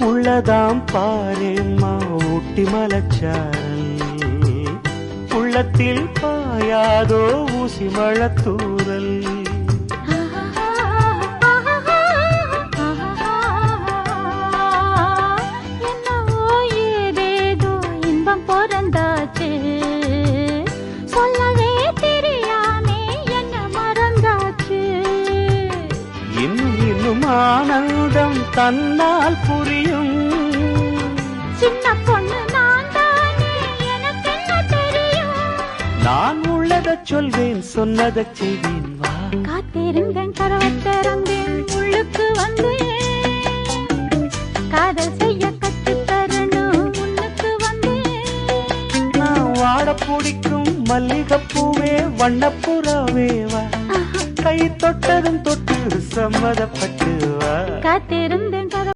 உள்ளதாம் பாரேம்மா ஊட்டி மலச்சாரல். உள்ளத்தில் பாயாதோ ஊசி மழத்தூரல் ஆனந்தம் தன்னால் புரியும். சின்ன பொண்ணு நான் தானே எனக்கு என்ன தெரியும்? நான் உள்ளதச் சொல்வேன் சொன்னதச் செய்வேன் வா. காத்திருந்தேன் கரவத்திறந்தேன் உள்ளுக்கு வந்தேன். காதல் செய்ய கற்றுத் தரணும் முன்னுக்கு வந்தேன். நான் வாட பிடிக்கும் மல்லிகைப்பூவே வண்ணப்புறாவே வா. கை தொட்டதும் தொட்டு சம்மதப்பட்டு வா. காத்திருந்தேன்